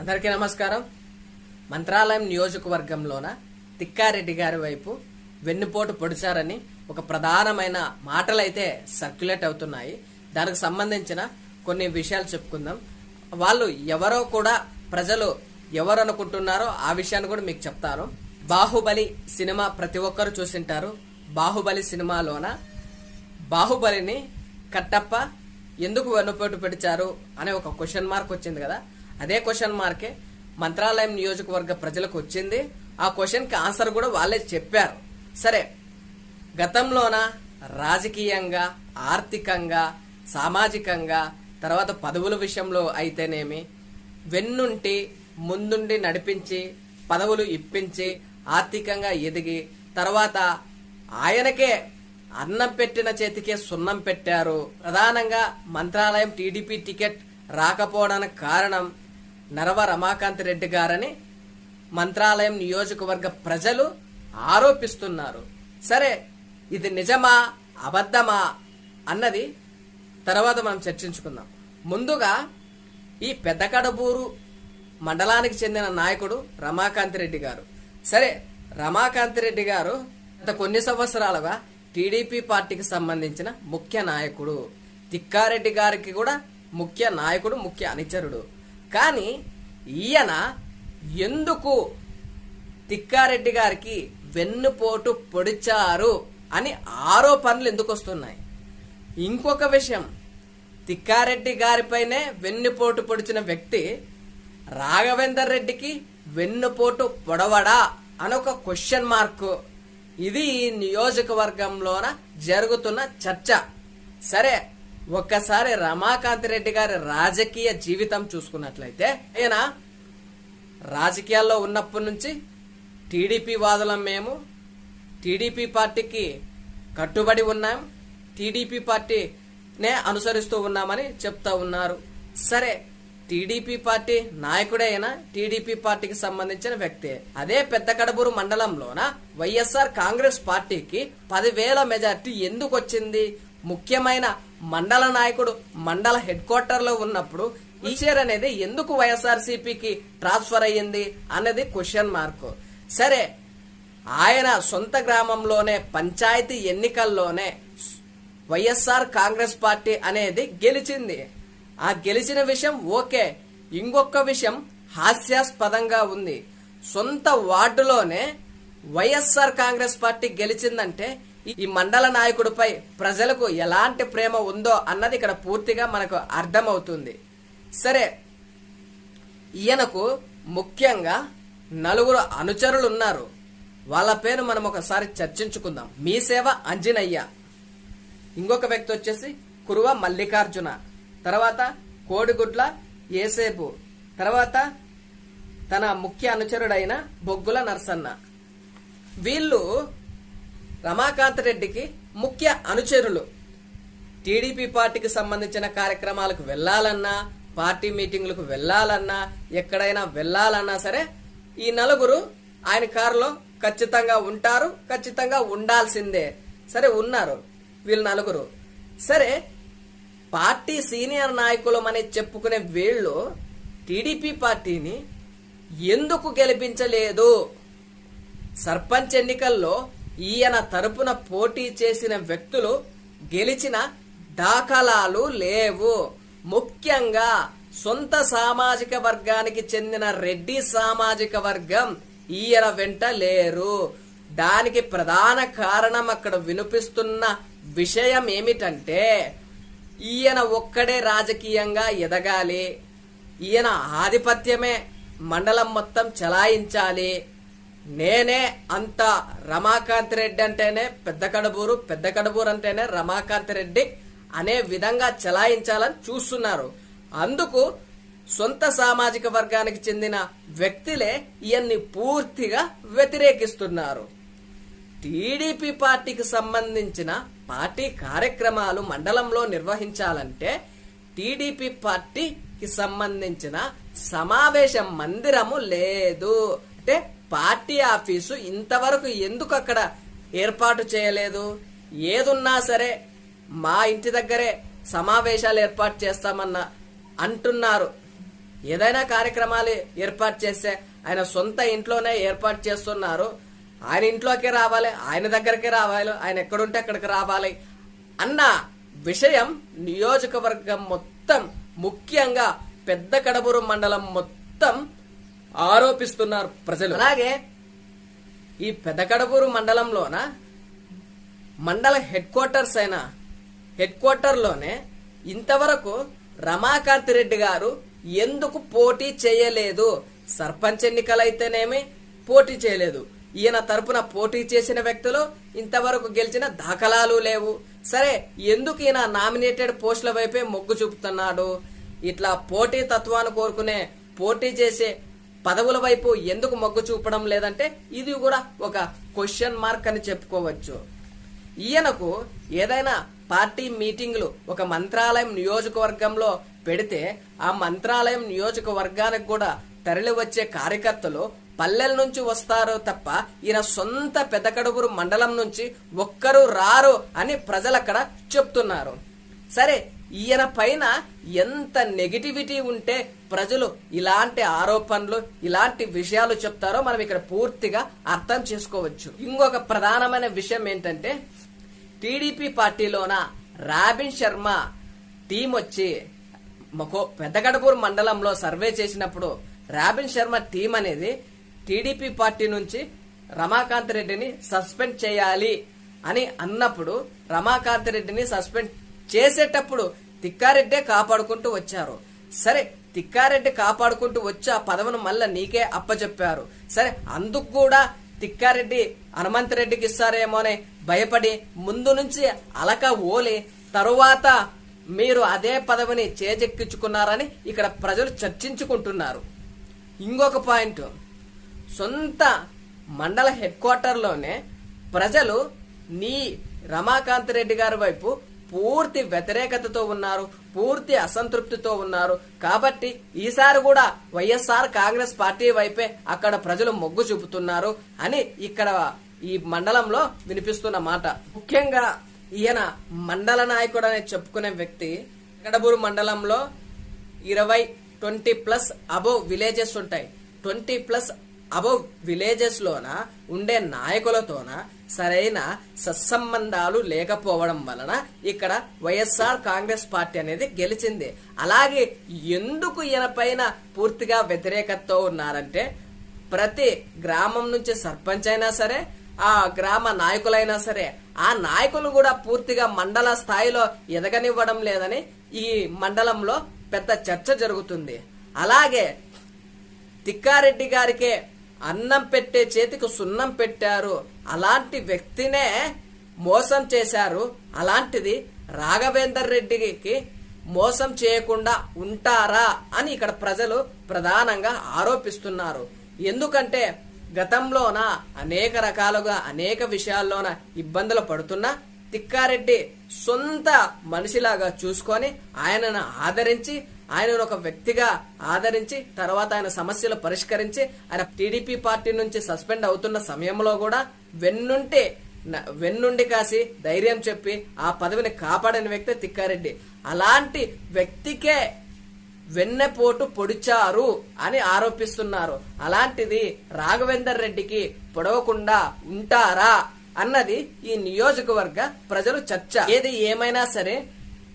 అందరికీ నమస్కారం. మంత్రాలయం నియోజకవర్గంలోన తిక్కారెడ్డి గారి వైపు వెన్నుపోటు పొడిచారని ఒక ప్రధానమైన మాటలైతే సర్క్యులేట్ అవుతున్నాయి. దానికి సంబంధించిన కొన్ని విషయాలు చెప్పుకుందాం. వాళ్ళు ఎవరో కూడా ప్రజలు ఎవరు అనుకుంటున్నారో ఆ విషయాన్ని కూడా మీకు చెప్తాను బాహుబలి సినిమా ప్రతి ఒక్కరు చూసింటారు. బాహుబలి సినిమాలోన బాహుబలిని కట్టప్ప ఎందుకు వెన్నుపోటు పెడిచారు అనే ఒక క్వశ్చన్ మార్క్ వచ్చింది కదా. అదే క్వశ్చన్ మార్కే మంత్రాలయం నియోజకవర్గ ప్రజలకు వచ్చింది. ఆ క్వశ్చన్కి ఆన్సర్ కూడా వాళ్ళే చెప్పారు. సరే గతంలోన రాజకీయంగా ఆర్థికంగా సామాజికంగా తర్వాత పదవుల విషయంలో అయితేనేమి వెన్నుంటి ముందుండి నడిపించి పదవులు ఇప్పించి ఆర్థికంగా ఎదిగి తర్వాత ఆయనకే అన్నం పెట్టిన చేతికే సున్నం పెట్టారు. ప్రధానంగా మంత్రాలయం టీడీపీ టికెట్ రాకపోవడానికి కారణం నరవ రమాకాంత్ రెడ్డి గారని మంత్రాలయం నియోజకవర్గ ప్రజలు ఆరోపిస్తున్నారు. సరే ఇది నిజమా అబద్ధమా అన్నది తర్వాత మనం చర్చించుకుందాం. ముందుగా ఈ పెద్దకడబూరు మండలానికి చెందిన నాయకుడు రమాకాంత్ రెడ్డి గారు. సరే రమాకాంత్ రెడ్డి గారు గత కొన్ని సంవత్సరాలుగా టీడీపీ పార్టీకి సంబంధించిన ముఖ్య నాయకుడు. తిక్కారెడ్డి గారికి కూడా ముఖ్య నాయకుడు ముఖ్య అనుచరుడు. కానీ ఈయన ఎందుకు తిక్కారెడ్డి గారికి వెన్నుపోటు పొడిచారు అని ఆరోపణలు ఎందుకు వస్తున్నాయి? ఇంకొక విషయం. తిక్కారెడ్డి గారిపైనే వెన్నుపోటు పొడిచిన వ్యక్తి రాఘవేందర్ రెడ్డికి వెన్నుపోటు పొడవడా అని ఒక క్వశ్చన్ మార్క్. ఇది ఈ నియోజకవర్గంలోన జరుగుతున్న చర్చ. సరే ఒక్కసారి రమాకాంత్ రెడ్డి గారి రాజకీయ జీవితం చూసుకున్నట్లయితే ఆయన రాజకీయాల్లో ఉన్నప్పటి నుంచి టీడీపీ వాదులం మేము టీడీపీ పార్టీకి కట్టుబడి ఉన్నాం టీడీపీ పార్టీనే అనుసరిస్తూ ఉన్నామని చెప్తా ఉన్నారు. సరే టీడీపీ పార్టీ నాయకుడే అయినా టీడీపీ పార్టీకి సంబంధించిన వ్యక్తే. అదే పెద్ద కడబూరు మండలంలోన? వైఎస్ఆర్ కాంగ్రెస్ పార్టీకి పదివేల మెజార్టీ ఎందుకు వచ్చింది ముఖ్యమైన మండల నాయకుడు మండల హెడ్ క్వార్టర్లో ఉన్నప్పుడు ఈ షేర్ అనేది ఎందుకు వైఎస్ఆర్సీపీకి ట్రాన్స్ఫర్ అయ్యింది అన్నది క్వశ్చన్ మార్క్. సరే ఆయన సొంత గ్రామంలోనే పంచాయతీ ఎన్నికల్లోనే వైఎస్ఆర్ కాంగ్రెస్ పార్టీ అనేది గెలిచింది. ఆ గెలిచిన విషయం ఓకే. ఇంకొక విషయం హాస్యాస్పదంగా ఉంది. సొంత వార్డులోనే వైఎస్ఆర్ కాంగ్రెస్ పార్టీ గెలిచిందంటే ఈ మండల నాయకుడిపై ప్రజలకు ఎలాంటి ప్రేమ ఉందో అన్నది ఇక్కడ పూర్తిగా మనకు అర్థమవుతుంది. సరే ఈయనకు ముఖ్యంగా నలుగురు అనుచరులు ఉన్నారు వాళ్ళ పేరు మనం ఒకసారి చర్చించుకుందాం. మీ సేవ అంజనయ్య. ఇంకొక వ్యక్తి వచ్చేసి కురువ మల్లికార్జున. తర్వాత కోడిగుడ్ల ఏసేపు. తర్వాత తన ముఖ్య అనుచరుడైన బొగ్గుల నరసన్న. వీళ్ళు రమాకాంత్ రెడ్డికి ముఖ్య అనుచరులు. టీడీపీ పార్టీకి సంబంధించిన కార్యక్రమాలకు వెళ్ళాలన్నా పార్టీ మీటింగులకు వెళ్ళాలన్నా ఎక్కడైనా వెళ్ళాలన్నా సరే ఈ నలుగురు ఆయన కారులో ఖచ్చితంగా ఉంటారు ఖచ్చితంగా ఉండాల్సిందే. సరే ఉన్నారు వీళ్ళు నలుగురు. సరే పార్టీ సీనియర్ నాయకులమని చెప్పుకునే వీళ్ళు టీడీపీ పార్టీని ఎందుకు గెలిపించలేదు? సర్పంచ్ ఎన్నికల్లో ఈయన తరపున పోటీ చేసిన వ్యక్తులు గెలిచిన దాఖలాలు లేవు. ముఖ్యంగా సొంత సామాజిక వర్గానికి చెందిన రెడ్డి సామాజిక వర్గం ఈయన వెంట లేరు. దానికి ప్రధాన కారణం అక్కడ వినిపిస్తున్న విషయం ఏమిటంటే ఈయన ఒక్కడే రాజకీయంగా ఎదగాలి. ఈయన ఆధిపత్యమే మండలం మొత్తం చలాయించాలి. నేనే అంత రమాకాంత్ రెడ్డి అంటేనే పెద్ద కడబూరు పెద్ద కడబూరు అంటేనే రమాకాంత్ రెడ్డి అనే విధంగా చలాయించాలని చూస్తున్నారు. అందుకు సొంత సామాజిక వర్గానికి చెందిన వ్యక్తులే ఇవన్నీ పూర్తిగా వ్యతిరేకిస్తున్నారు. టీడీపీ పార్టీకి సంబంధించిన పార్టీ కార్యక్రమాలు మండలంలో నిర్వహించాలంటే టీడీపీ పార్టీకి సంబంధించిన సమావేశ మందిరము లేదు. అంటే పార్టీ ఆఫీసు ఇంతవరకు ఎందుకు అక్కడ ఏర్పాటు చేయలేదు? ఏదున్నా సరే మా ఇంటి దగ్గరే సమావేశాలు ఏర్పాటు చేస్తామన్న అంటున్నారు. ఏదైనా కార్యక్రమాలు ఏర్పాటు చేస్తే ఆయన సొంత ఇంట్లోనే ఏర్పాటు చేస్తున్నారు. ఆయన ఇంట్లోకి రావాలి ఆయన దగ్గరికి రావాలి ఆయన ఎక్కడుంటే అక్కడికి రావాలి అన్న విషయం నియోజకవర్గం మొత్తం ముఖ్యంగా పెద్ద కడబూరు మండలం మొత్తం ఆరోపిస్తున్నారు ప్రజలు. అలాగే ఈ పెద్ద కడబూరు మండలంలోన మండల హెడ్ క్వార్టర్స్ అయిన హెడ్ క్వార్టర్లోనే ఇంతవరకు రమాకాంత్ రెడ్డి గారు ఎందుకు పోటీ చేయలేదు? సర్పంచ్ ఎన్నికలైతేనేమి పోటీ చేయలేదు. ఈయన తరపున పోటీ చేసిన వ్యక్తులు ఇంతవరకు గెలిచిన దాఖలాలు లేవు. సరే ఎందుకు ఈయన నామినేటెడ్ పోస్టుల వైపే మొగ్గు చూపుతున్నాడు? ఇట్లా పోటీ తత్వాన్ని కోరుకునే పోటీ చేసే పదవుల వైపు ఎందుకు మొగ్గు చూపడం లేదంటే ఇది కూడా ఒక క్వశ్చన్ మార్క్ అని చెప్పుకోవచ్చు. ఈయనకు ఏదైనా పార్టీ మీటింగ్లు ఒక మంత్రాలయం నియోజకవర్గంలో పెడితే ఆ మంత్రాలయం నియోజకవర్గానికి కూడా తరలి వచ్చే కార్యకర్తలు పల్లెల నుంచి వస్తారు తప్ప ఈయన సొంత పెదకడుగురు మండలం నుంచి ఒక్కరు రారు అని ప్రజలు అక్కడ చెప్తున్నారు. సరే ఈయన పైన ఎంత నెగిటివిటీ ఉంటే ప్రజలు ఇలాంటి ఆరోపణలు ఇలాంటి విషయాలు చెప్తారో మనం ఇక్కడ పూర్తిగా అర్థం చేసుకోవచ్చు. ఇంకొక ప్రధానమైన విషయం ఏంటంటే టీడీపీ పార్టీలోన రాబిన్ శర్మ టీం వచ్చి మకో పెద్దగడపూర్ మండలంలో సర్వే చేసినప్పుడు రాబిన్ శర్మ టీం అనేది టీడీపీ పార్టీ నుంచి రమాకాంత్ రెడ్డిని సస్పెండ్ చేయాలి అని అన్నప్పుడు రమాకాంత్ రెడ్డిని సస్పెండ్ చేసేటప్పుడు తిక్కారెడ్డే కాపాడుకుంటూ వచ్చారు. సరే తిక్కారెడ్డి కాపాడుకుంటూ వచ్చి ఆ పదవిని మళ్ళా నీకే అప్పచెప్పారు సరే అందుకు కూడా తిక్కారెడ్డి హనుమంత్ రెడ్డికి ఇస్తారేమో అని భయపడి ముందు నుంచి అలక ఓలి తరువాత మీరు అదే పదవిని చేజెక్కించుకున్నారని ఇక్కడ ప్రజలు చర్చించుకుంటున్నారు. ఇంకొక పాయింట్. సొంత మండల హెడ్ క్వార్టర్లోనే ప్రజలు నీ రమాకాంత్ రెడ్డి గారి వైపు పూర్తి వ్యతిరేకతతో ఉన్నారు పూర్తి అసంతృప్తితో ఉన్నారు. కాబట్టి ఈసారి కూడా వైఎస్ఆర్ కాంగ్రెస్ పార్టీ వైపే అక్కడ ప్రజలు మొగ్గు చూపుతున్నారు అని ఇక్కడ ఈ మండలంలో వినిపిస్తున్న మాట. ముఖ్యంగా ఈయన మండల నాయకుడు అని చెప్పుకునే వ్యక్తి గడబూరు మండలంలో ఇరవై ట్వంటీ ప్లస్ అబోవ్ విలేజెస్ ఉంటాయి. ట్వంటీ ప్లస్ అబోవ్ విలేజెస్ లోన ఉండే నాయకులతోన సరైన సత్సంబంధాలు లేకపోవడం వలన ఇక్కడ వైఎస్ఆర్ కాంగ్రెస్ పార్టీ అనేది గెలిచింది. అలాగే ఎందుకు ఈయన పైన పూర్తిగా వ్యతిరేకతతో ఉన్నారంటే ప్రతి గ్రామం నుంచి సర్పంచ్ అయినా సరే ఆ గ్రామ నాయకులైనా సరే ఆ నాయకులు కూడా పూర్తిగా మండల స్థాయిలో ఎదగనివ్వడం లేదని ఈ మండలంలో పెద్ద చర్చ జరుగుతుంది. అలాగే తిక్కారెడ్డి గారికే అన్నం పెట్టే చేతికి సున్నం పెట్టారు. అలాంటి వ్యక్తినే మోసం చేశారు. అలాంటిది రాఘవేందర్ రెడ్డికి మోసం చేయకుండా ఉంటారా అని ఇక్కడ ప్రజలు ప్రధానంగా ఆరోపిస్తున్నారు. ఎందుకంటే గతంలోన అనేక రకాలుగా అనేక విషయాల్లోన ఇబ్బందులు పడుతున్నా తిక్కారెడ్డి సొంత మనిషిలాగా చూసుకొని ఆయనను ఆదరించి ఆయనను ఒక వ్యక్తిగా ఆదరించి తర్వాత ఆయన సమస్యలు పరిష్కరించి ఆయన టీడీపీ పార్టీ నుంచి సస్పెండ్ అవుతున్న సమయంలో కూడా వెన్నుంటే వెన్నుండి కాసి ధైర్యం చెప్పి ఆ పదవిని కాపాడిన వ్యక్తి తిక్కారెడ్డి. అలాంటి వ్యక్తికే వెన్నెపోటు పొడిచారు అని ఆరోపిస్తున్నారు. అలాంటిది రాఘవేందర్ రెడ్డికి పొడవకుండా ఉంటారా అన్నది ఈ నియోజకవర్గ ప్రజలు చర్చ. ఏది ఏమైనా సరే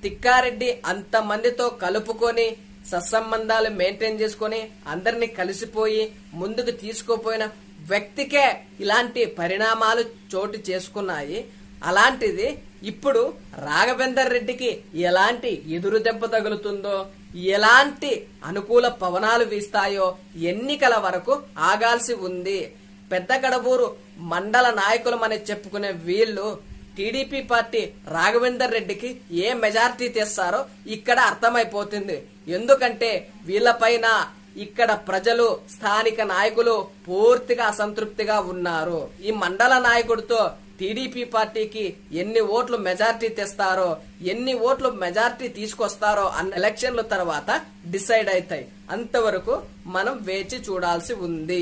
తిక్కారెడ్డి అంతమందితో కలుపుకొని సత్సంబంధాలు మెయింటైన్ చేసుకొని అందరినీ కలిసిపోయి ముందుకు తీసుకుపోయిన వ్యక్తికే ఇలాంటి పరిణామాలు చోటు చేసుకున్నాయి. అలాంటిది ఇప్పుడు రాఘవేందర్ రెడ్డికి ఎలాంటి ఎదురు దెబ్బ తగులుతుందో ఎలాంటి అనుకూల పవనాలు వీస్తాయో ఎన్నికల వరకు ఆగాల్సి ఉంది. పెద్ద గడబూరు మండల నాయకులమని చెప్పుకునే వీళ్ళు టీడీపీ పార్టీ రాఘవేందర్ రెడ్డికి ఏ మెజారిటీ తెస్తారో ఇక్కడ అర్థమైపోతుంది. ఎందుకంటే వీళ్ళపైన ఇక్కడ ప్రజలు స్థానిక నాయకులు పూర్తిగా అసంతృప్తిగా ఉన్నారు. ఈ మండల నాయకుడితో టీడీపీ పార్టీకి ఎన్ని ఓట్లు మెజార్టీ తెస్తారో ఎన్ని ఓట్లు మెజార్టీ తీసుకొస్తారో అన్న ఎలక్షన్ల తర్వాత డిసైడ్ అవుతాయి. అంతవరకు మనం వేచి చూడాల్సి ఉంది.